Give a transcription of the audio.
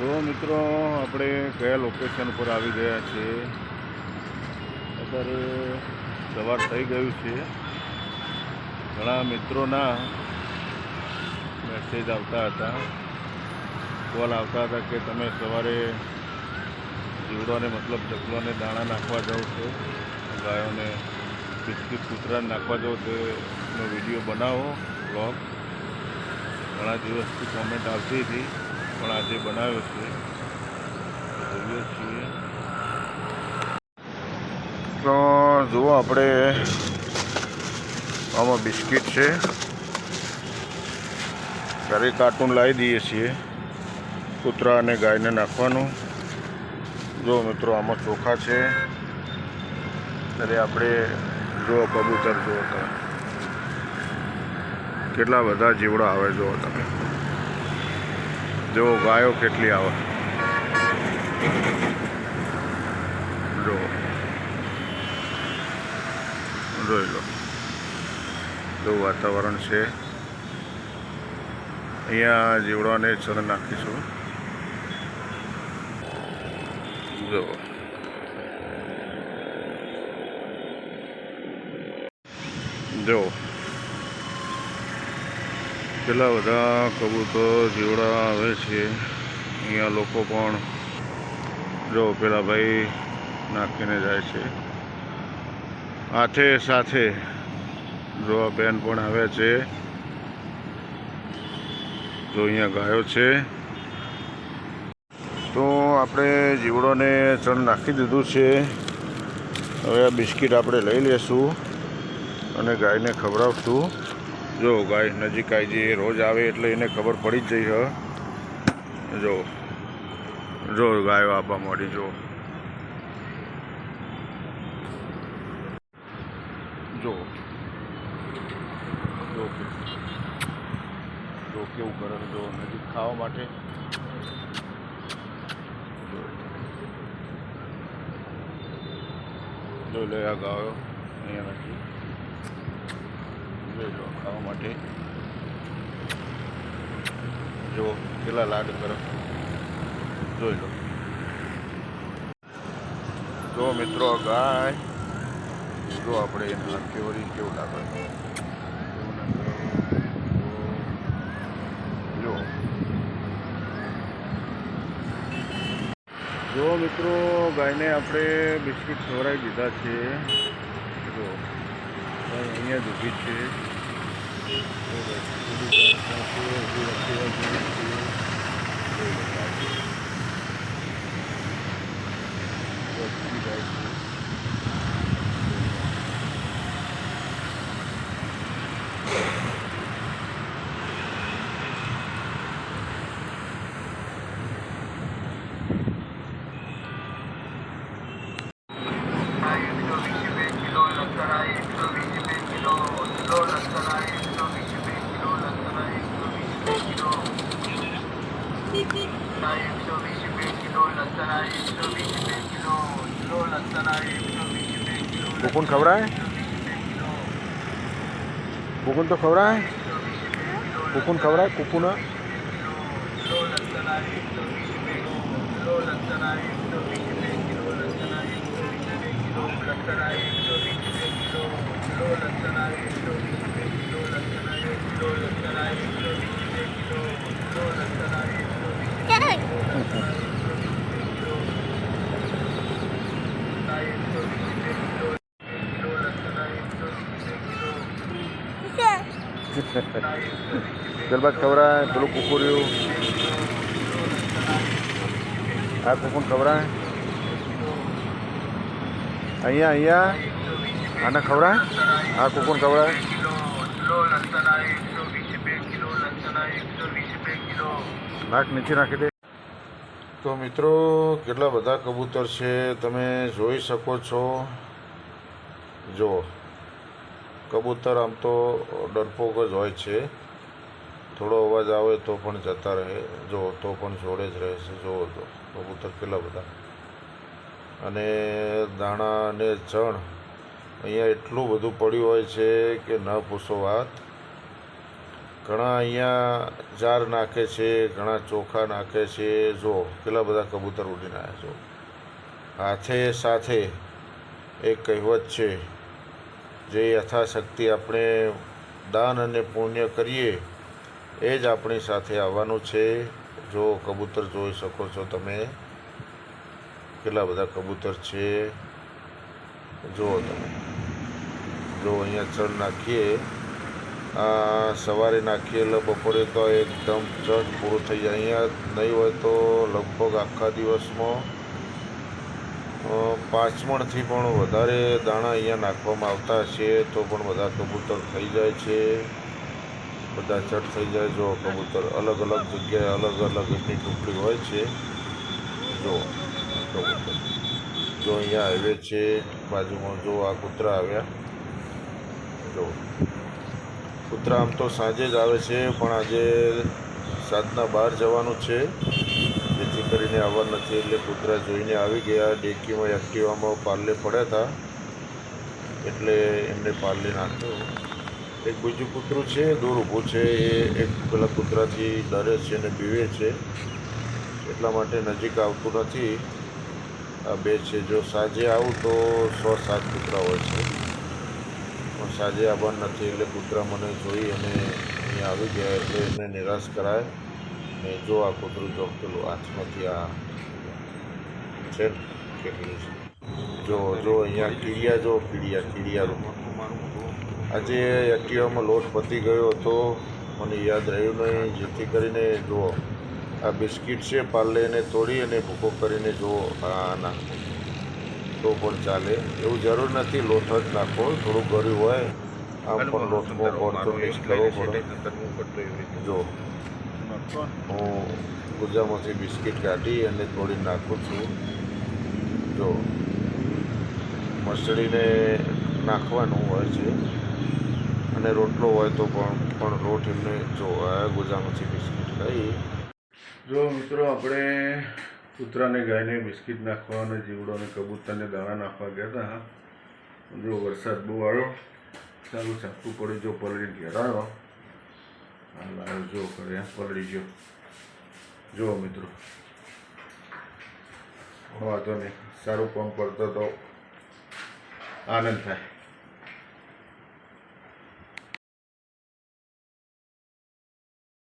જો મિત્રો, આપણે કયા લોકેશન પર આવી ગયા છીએ? અત્યારે સવાર થઈ ગયું છે. ઘણા મિત્રોના મેસેજ આવતા હતા. કોલ આવતા હતા કે તમે સવારે જીવડોને, મતલબ ચકલોને દાણા નાખવા જાઓ છો, ગાયોને બિસ્કિટ, કૂતરાને નાખવા જાઓ તેનો વીડિયો બનાવો બ્લોગ ઘણા દિવસથી કોમેન્ટ આવતી હતી. પણ આજે બનાવ્યો છે, જોઈએ છીએ. તો જુઓ આપણે આમાં બિસ્કિટ છે. ઘરે કાર્ટૂન લાવી દઈએ છીએ. કૂતરા અને ગાયને નાખવાનું. જો મિત્રો આમાં ચોખા છે, ત્યારે આપણે જો કબૂતર જુઓ તમે. કેટલા બધા જીવડા આવે જુઓ તમે. જો ગાયો કેટલી આવે. જો. જોઈ લો. એવું વાતાવરણ છે. અહીંયા જીવડાને ચર નાખીશું. જો. જો. કેટલા બધા કબૂતર, જીવડા આવે છે. અહીંયા લોકો પણ જો પેલા ભાઈ નાખીને જાય છે. હાથે સાથે જો બેન પણ આવે છે. જો અહીંયા ગાયો છે. તો આપણે જીવડોને ચણ નાખી દીધું છે. હવે આ બિસ્કિટ આપણે લઈ લેશું અને ગાયને ખવડાવશું. જો ગાય નજીક આવી જઈએ, રોજ આવે એટલે એને ખબર પડી જ જઈ હ. જો જો ગાયો આપવા મળી જો. જો. જો કેવું કરે જો નજીક ખાવા માટે. જો. લે આ ગાયો, અહીંયા નથી. જોઈ ખાવા માટે. જો કેટલા લાડ તરફ જોઈ લો. જો મિત્રો, ગાય. જો આપણે નાખીએ વળી કેવું લાગે. જો. જો મિત્રો, ગાયને આપણે બિસ્કિટ ખવડાવી દીધા છે. જો અહીંયા ઊભી છે. જો ગાય થોડી વાર ત્યાં છે, ઊભી રાખી રાખી છે. જોઈ લો ગાય. જો ઊભી જાય છે. કુકુન ખવડાય કુકુન તો ખવડાય કુકુન ખવડાય કુકુન ત્યારબાદ ખવડાય પેલું કુકુર્યું આ કુકુન ખવડાય અહીંયા અહીંયા આને ખવડાય આ કુકુન ખવડાય નાક નીચે નાખી દે તો મિત્રો કેટલા બધા કબૂતર છે તમે જોઈ શકો છો જુઓ કબૂતર આમ તો ડરપોક જ હોય છે. થોડો અવાજ આવે તો પણ જતા રહે. જો, તો પણ જોડે જ રહે છે જુઓ તો કબૂતર કેટલા બધા? અને દાણા અને ચણ અહીંયા એટલું બધું પડ્યું હોય છે કે ન પૂછો વાત. ઘણા અહીંયા જાર નાખે છે, ઘણા ચોખા નાખે છે. જો, કેટલા બધા કબૂતર ઉડીને આવ્યા છો? હાથે સાથે એક કહેવત છે જે યથાશક્તિ આપણે દાન અને પુણ્ય કરીએ, એ જ આપણી સાથે આવવાનું છે. જો કબૂતર જોઈ શકો છો તમે, કેટલા બધા કબૂતર છે. જુઓ તમે. જો અહીંયા ચડ નાખીએ સવારે નાખીએ એટલે બપોરે તો એકદમ ચડ પૂરું થઈ જાય. અહીંયા નહીં હોય તો લગભગ આખા દિવસમાં અ, પાંચ મણથી પણ વધારે દાણા અહીંયા નાખવામાં આવતા હશે તો પણ બધા કબૂતર થઈ જાય છે. બધા ચટ થઈ જાય જો કબૂતર અલગ અલગ જગ્યાએ અલગ અલગ એમની ટુકડી હોય છે. જો કબૂતર. જો અહીંયા આવે છે બાજુમાં જો આ કૂતરા આવ્યા. જો. કૂતરા આમ તો સાંજે જ આવે છે પણ આજે સાતના બહાર જવાનું છે. કરીને આવવા નથી એટલે કૂતરા જોઈને આવી ગયા. ડેકીમાં એક્ટિવામાં પાર્લે પડ્યા હતા. એટલે એમને પાર્લે નાખ્યો. એક બીજું કૂતરું છે, દૂર ઊભું છે. એ એક પેલા કૂતરાથી ડરે છે અને પીવે છે. એટલા માટે નજીક આવતું નથી. આ બે છે. જો સાંજે આવું તો સો સાત કૂતરા હોય છે. પણ સાંજે આવવાનું નથી એટલે કૂતરા મને જોઈ અને અહીંયા આવી ગયા એટલે એમને નિરાશ કરાય. ને જો આ કૂતરું પેલું હાથમાંથી આ છે કેટલું છે. જો જો અહીંયા કીડિયા જો કીડિયા કીડિયા આજે એક્ટિવામાં લોટ પતી ગયો હતો મને યાદ રહ્યું નહીં. જેથી કરીને જુઓ આ બિસ્કિટ છે પાર્લે એને તોડી અને ભૂકો કરીને જુઓ આ નાખો તો પણ ચાલે. એવું જરૂર નથી લોટ જ નાખો. થોડું ગળ્યું હોય આમ પણ લોટમાં ગોળ તો મિક્સ કરવો પડે. જો હું ગુજામાંથી બિસ્કિટ કાઢી અને તોડી નાખું છું. જો મસળીને નાખવાનું હોય છે અને રોટલો હોય તો પણ પણ રોટ એમને જો આ ગુજામાંથી બિસ્કિટ ખાઈ. જો મિત્રો આપણે કૂતરાને ગાયને બિસ્કિટ નાખવા અને જીવડો અને કબૂતરને દાણા નાખવા ગયા હતા. જો વરસાદ બહુ આવ્યો સારું ચાપવું પડ્યું જો પલળી ઘેરાયો હાલ જો કરે પલળી ગયો જુઓ મિત્રો વાંધો નહીં સારું કામ કરતો તો આનંદ થાય